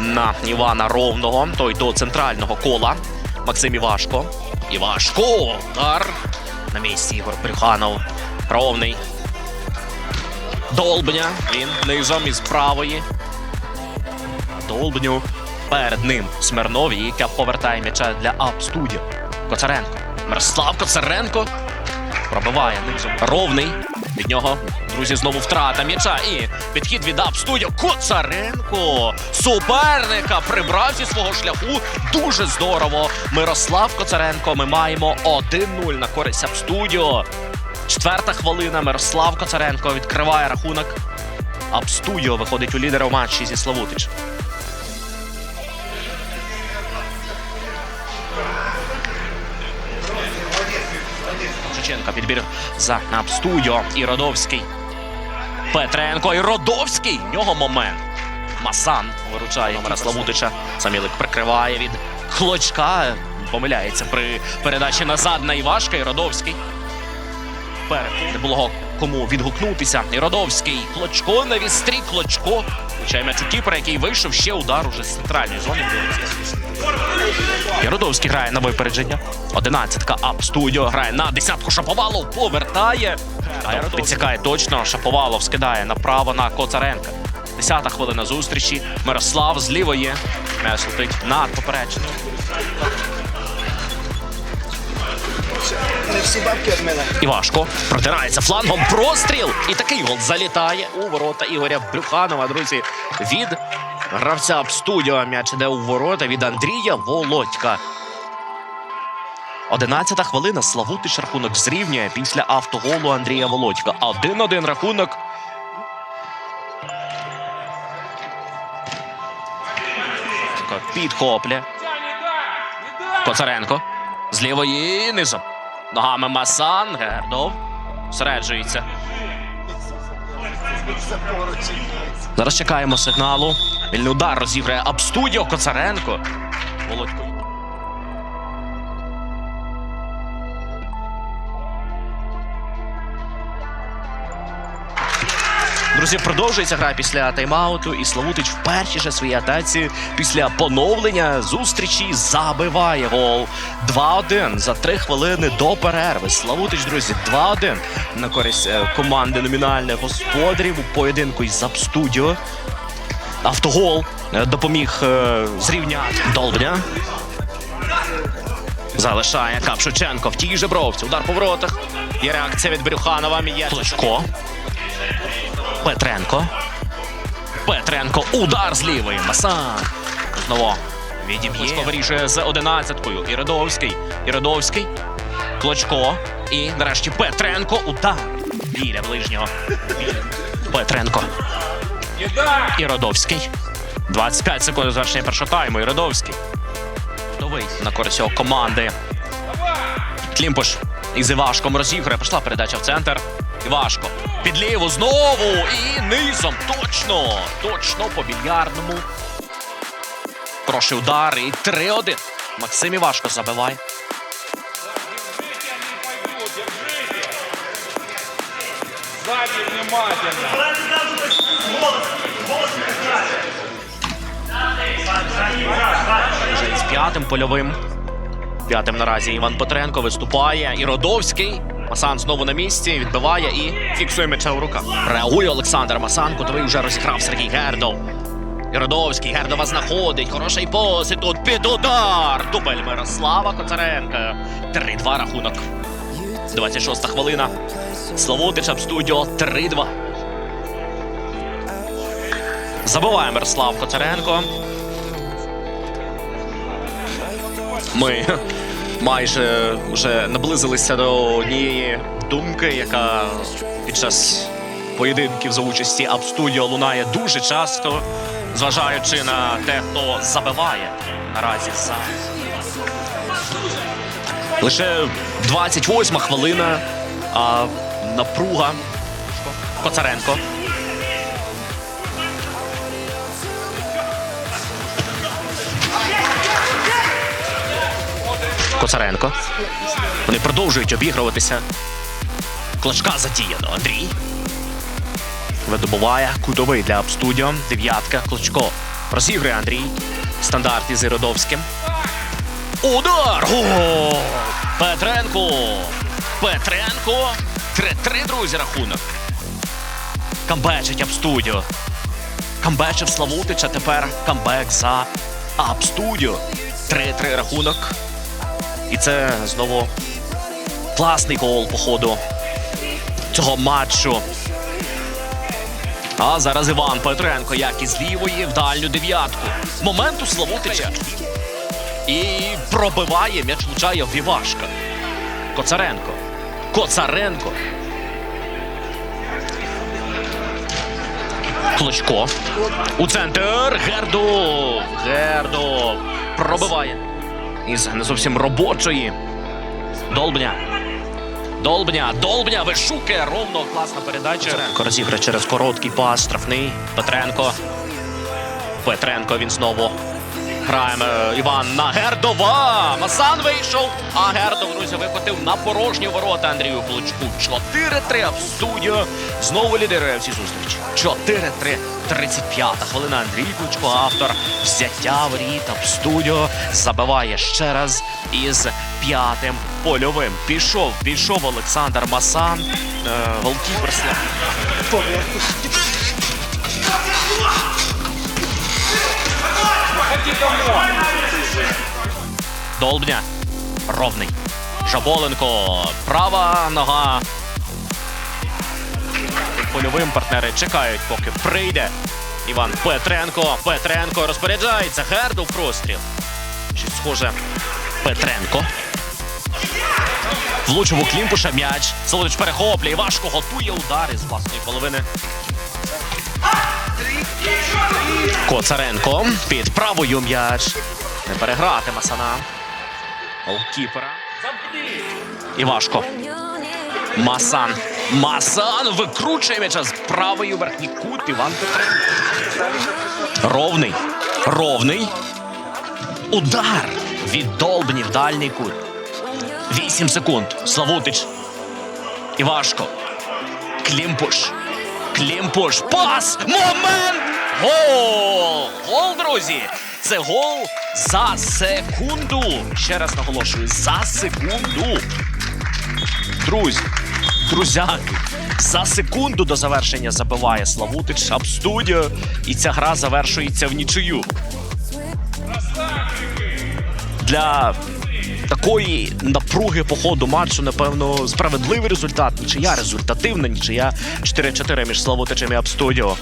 на Івана Ровного. Той до центрального кола. Максим Івашко. Івашко! Удар. На місці Ігор Брюханов. Ровний. Долбня. Він низом із правої. Долбню. Перед ним Смирнов, яка повертає м'яча для Ап-студіо. Коцаренко. Мирослав Коцаренко. Пробиває низом. Ровний. Від нього, друзі, знову втрата м'яча. І підхід від Ап-студіо. Коцаренко. Суперника прибрав зі свого шляху. Дуже здорово. Мирослав Коцаренко. Ми маємо 1-0 на користь Ап-студіо. Четверта хвилина. Мирослав Коцаренко відкриває рахунок. Ап-студіо виходить у лідера в матчі зі Славутич. Шевченка підбір за Ап-студіо. І Родовський. Петренко і Родовський. В нього момент. Масан виручає номера Славутича. Самілик прикриває від Клочка. Помиляється при передачі назад на Івашка і Родовський. Вперед. Не було кому відгукнутися. І Родовський. Клочко на вістрі. Клочко. Влучає м'яч у кіпера, який вийшов ще удар уже з центральної зони. Яродовський грає на випередження. Одинадцятка Ап Студіо грає на десятку Шаповалов. Повертає. Підсікає точно. Шаповалов скидає направо на Коцаренка. Десята хвилина зустрічі. Мирослав з лівої. М'яч летить над поперечною. Не всі бабки від. Івашко протирається флангом. Простріл. І такий гол залітає у ворота Ігоря Брюханова. Друзі, від гравця студіо м'яч іде у ворота від Андрія Володька. Одинадцята хвилина. Славутич рахунок зрівнює після автоголу Андрія Володька. 1-1 рахунок. Підхоплє. Коцаренко. З лівої низом. Ногами Масан. Гердов. Всереджується. Зараз чекаємо сигналу. Вільний удар розіграє Абстудіо Коцаренко. Володько. Друзі, продовжується гра після тайм-ауту, і Славутич в першій же своїй атаці після поновлення зустрічі забиває гол. 2-1 за три хвилини до перерви. Славутич, друзі, 2-1 на користь е, команди номінальних господарів у поєдинку із Апстудіо. Автогол е, допоміг е, зрівняти Долбня. Залишає Кап Шевченко в тій же бровці. Удар по воротах. Є реакція від Брюханова. Клочко. Петренко. Петренко. Удар з лівої. Масан. Знову відіб'є. вирішує з одинадцяткою. Іридовський. Іридовський. Клочко. І нарешті Петренко. Удар. Біля ближнього. Петренко. Іродовський. 25 секунд завершення першого тайму. Іродовський. Готовий на користь його команди. Клімпуш із Івашком розіграє. Пішла передача в центр. Івашко. Під ліву знову. І низом. Точно. Точно по більярдному. Хороший удар. І 3-1. Максим Івашко забиває. Вже із п'ятим польовим. П'ятим наразі Іван Петренко виступає. І Родовський. Масан знову на місці. Відбиває і фіксує м'яча у руках. Реагує Олександр Масан, котрий вже розіграв Сергій Гердов. І Родовський Гердова знаходить. Хороший посід тут під удар. Дубль Мирослава Коцаренка. 3-2 рахунок. 26 хвилина. Славутича в студіо 3-2. Забиває Мирослав Коцаренко. Ми майже вже наблизилися до однієї думки, яка під час поєдинків за участі Абстудіо лунає дуже часто, зважаючи на те, хто забиває наразі за лише 28 хвилина. А напруга Коцаренко. Коцаренко. Вони продовжують обігруватися. Клачка задіяно. Андрій. Видобуває кутовий для Абстудіо. Дев'ятка. Клочко. Розігрує Андрій. Стандарт із Іродовським. Удар! Гол! Петренко! Петренко! 3-3, друзі, рахунок. Камбечить Апстудіо. Камбечив Славутича, тепер камбек за Апстудіо. 3-3 рахунок. І це знову класний гол по ходу цього матчу. А зараз Іван Петренко, як із лівої в дальню дев'ятку. Момент у Славутича. І пробиває, м'яч влучає в Івашка. Коцаренко. Коцаренко. Клочко. У центр. Гердов. Гердов. Пробиває. Із не зовсім робочої. Долбня. Долбня, Долбня вишуке. ровно класна передача. Розіграє через короткий пас, штрафний. Петренко. Петренко він знову. Граємо е, Іван на Гердова. Масан вийшов. А Гердов, друзі, викотив на порожні ворота Андрію Клочку. 4-3 в студію. Знову лідирує всі зустрічі. 4-3. 35-та хвилина. Андрій Клочко, автор взяття воріт в студію. Забиває ще раз із п'ятим польовим. Пішов, пішов Олександр Масан. Е, Долбня. Ровний. Жаболенко. Права нога. Польовим партнери чекають, поки прийде. Іван Петренко. Петренко розпоряджається. Гердов простріл. Щось схоже. Петренко. Влучив у Клімпуша м'яч. Солодич перехоплює. Важко готує удари з власної половини. Коцаренко під правою м'яч. Не переграти Масана. Голкіпера. Івашко. Масан. Масан викручує м'яча з правою верхній кут. Іван. Ровний. Ровний. Удар від Долбні в дальній кут. Вісім секунд. Славутич. Івашко. Клімпуш. Клімпуш. Пас! Момент! Гол! Гол, друзі! Це гол за секунду. Ще раз наголошую, за секунду. Друзі, друзяки, за секунду до завершення забиває Славутич Абстудіо. І ця гра завершується в нічию. Для такої напруги по ходу матчу, напевно, справедливий результат. Нічия результативна, нічия 4-4 між Славутичем і Абстудіо.